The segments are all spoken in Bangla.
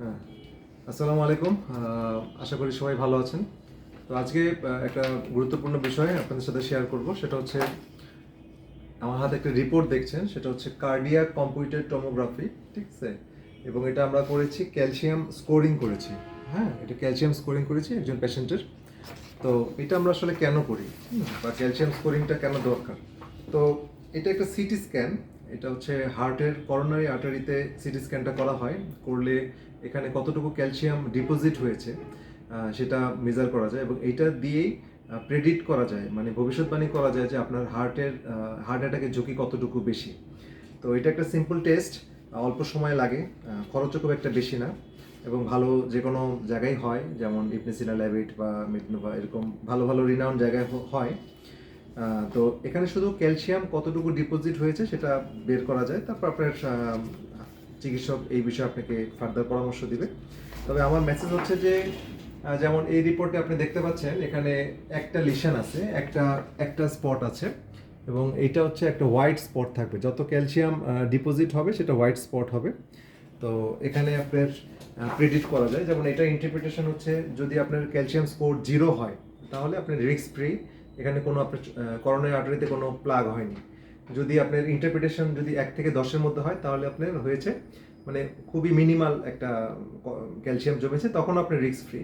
হ্যাঁ। আসসালামু আলাইকুম। আশা করি সবাই ভালো আছেন। তো আজকে একটা গুরুত্বপূর্ণ বিষয় আপনাদের সাথে শেয়ার করব। সেটা হচ্ছে, আমার হাতে একটা রিপোর্ট দেখছেন। সেটা হচ্ছে কার্ডিয়াক কম্পিউটার টোমোগ্রাফি ঠিক আছে? এবং এটা আমরা করেছি ক্যালসিয়াম স্কোরিং করেছি। হ্যাঁ এটা ক্যালসিয়াম স্কোরিং করেছি একজন পেশেন্টের তো এটা আমরা আসলে কেন করি? বা ক্যালসিয়াম স্কোরিংটা কেন দরকার? তো এটা একটা সিটি স্ক্যান এটা হচ্ছে হার্টের করোনারি আর্টারিতে সিটি স্ক্যানটা করা হয়। করলে এখানে কতটুকু ক্যালসিয়াম ডিপোজিট হয়েছে সেটা মেজার করা যায় এবং এটা দিয়েই প্রেডিক্ট করা যায়। মানে ভবিষ্যৎবাণী করা যায় যে আপনার হার্টের হার্ট অ্যাটাকের ঝুঁকি কতটুকু বেশি। তো এটা একটা সিম্পল টেস্ট অল্প সময় লাগে খরচও খুব একটা বেশি না এবং ভালো যে কোনো জায়গায় হয়। যেমন ইপনেসিনা ল্যাবিট বা মিটনোভা এরকম ভালো ভালো রিনাউন জায়গায় হয়। তো এখানে শুধু ক্যালসিয়াম কতটুকু ডিপোজিট হয়েছে সেটা বের করা যায়, তারপর আপনার চিকিৎসক এই বিষয়ে আপনাকে ফার্দার পরামর্শ দিবে। তবে আমার মেসেজ হচ্ছে যে যেমন এই রিপোর্টে আপনি দেখতে পাচ্ছেন, এখানে একটা লিশন আছে, একটা একটা স্পট আছে, এবং এটা হচ্ছে একটা হোয়াইট স্পট থাকবে। যত ক্যালসিয়াম ডিপোজিট হবে, সেটা হোয়াইট স্পট হবে। তো এখানে আপনার প্রেডিক্ট করা যায়। যেমন এটা ইন্টারপ্রিটেশন হচ্ছে, যদি আপনার ক্যালসিয়াম স্কোর জিরো হয়, তাহলে আপনার রিস্ক ফ্রি এখানে কোনো আপনার করোনারি আর্টারিতে কোনো প্লাগ হয়নি। যদি আপনার ইন্টারপ্রিটেশন যদি এক থেকে দশের মধ্যে হয়, তাহলে আপনার হয়েছে মানে খুবই মিনিমাল একটা ক্যালসিয়াম জমেছে, তখন আপনার রিস্ক ফ্রি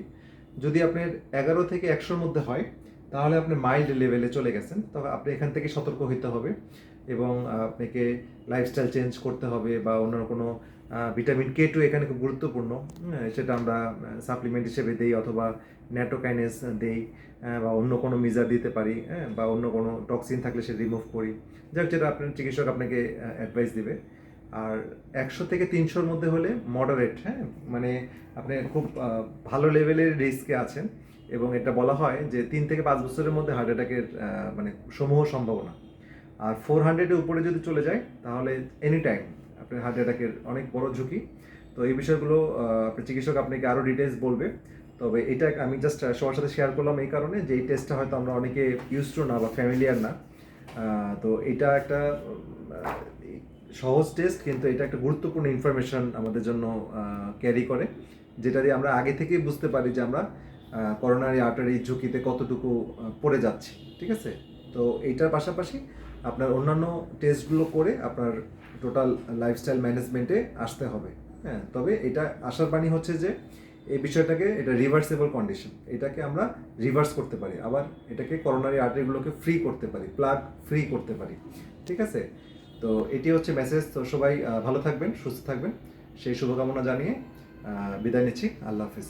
যদি আপনার এগারো থেকে একশোর মধ্যে হয় তাহলে আপনি মাইল্ড লেভেলে চলে গেছেন। তবে আপনি এখান থেকে সতর্ক হতে হবে এবং আপনাকে লাইফস্টাইল চেঞ্জ করতে হবে বা অন্য কোনো ভিটামিন কে টু এখানে খুব গুরুত্বপূর্ণ। সেটা আমরা সাপ্লিমেন্ট হিসেবে দেই অথবা ন্যাটোকাইনেস দেই বা অন্য কোনো মিজার দিতে পারি হ্যাঁ বা অন্য কোনো টক্সিন থাকলে সে রিমুভ করি। যাক, যেটা আপনার চিকিৎসক আপনাকে অ্যাডভাইস দিবে। আর একশো থেকে তিনশোর মধ্যে হলে মডারেট হ্যাঁ মানে আপনি খুব ভালো লেভেলের রিস্কে আছেন। এবং এটা বলা হয় যে তিন থেকে পাঁচ বছরের মধ্যে হার্ট অ্যাটাকের মানে সমূহ সম্ভাবনা। আর ফোর হান্ড্রেডের উপরে যদি চলে যায়, তাহলে এনি টাইম আপনার হার্ট অ্যাটাকের অনেক বড় ঝুঁকি। তো এই বিষয়গুলো আপনার চিকিৎসক আপনাকে আরও ডিটেলস বলবে। তবে এটা আমি জাস্ট সবার সাথে শেয়ার করলাম এই কারণে যে এই টেস্টটা হয়তো আমরা অনেকে ইউজ টু না বা ফ্যামিলিয়ার না। তো এটা একটা সহজ টেস্ট কিন্তু এটা একটা গুরুত্বপূর্ণ ইনফরমেশন আমাদের জন্য ক্যারি করে। যেটা দিয়ে আমরা আগে থেকেই বুঝতে পারি যে আমরা করোনারি আর্টারি ঝুঁকিতে কতটুকু পড়ে যাচ্ছে, ঠিক আছে? তো এইটার পাশাপাশি আপনার অন্যান্য টেস্টগুলো করে আপনার টোটাল লাইফস্টাইল ম্যানেজমেন্টে আসতে হবে হ্যাঁ? তবে এটা আশার বাণী হচ্ছে যে, এই বিষয়টাকে এটা রিভার্সেবল কন্ডিশন এটাকে আমরা রিভার্স করতে পারি, আবার এটাকে করোনারি আর্টারিগুলোকে ফ্রি করতে পারি প্লাগ ফ্রি করতে পারি, ঠিক আছে? তো এটি হচ্ছে মেসেজ তো সবাই ভালো থাকবেন, সুস্থ থাকবেন, সেই শুভকামনা জানিয়ে বিদায় নিচ্ছি, আল্লাহ হাফিজ।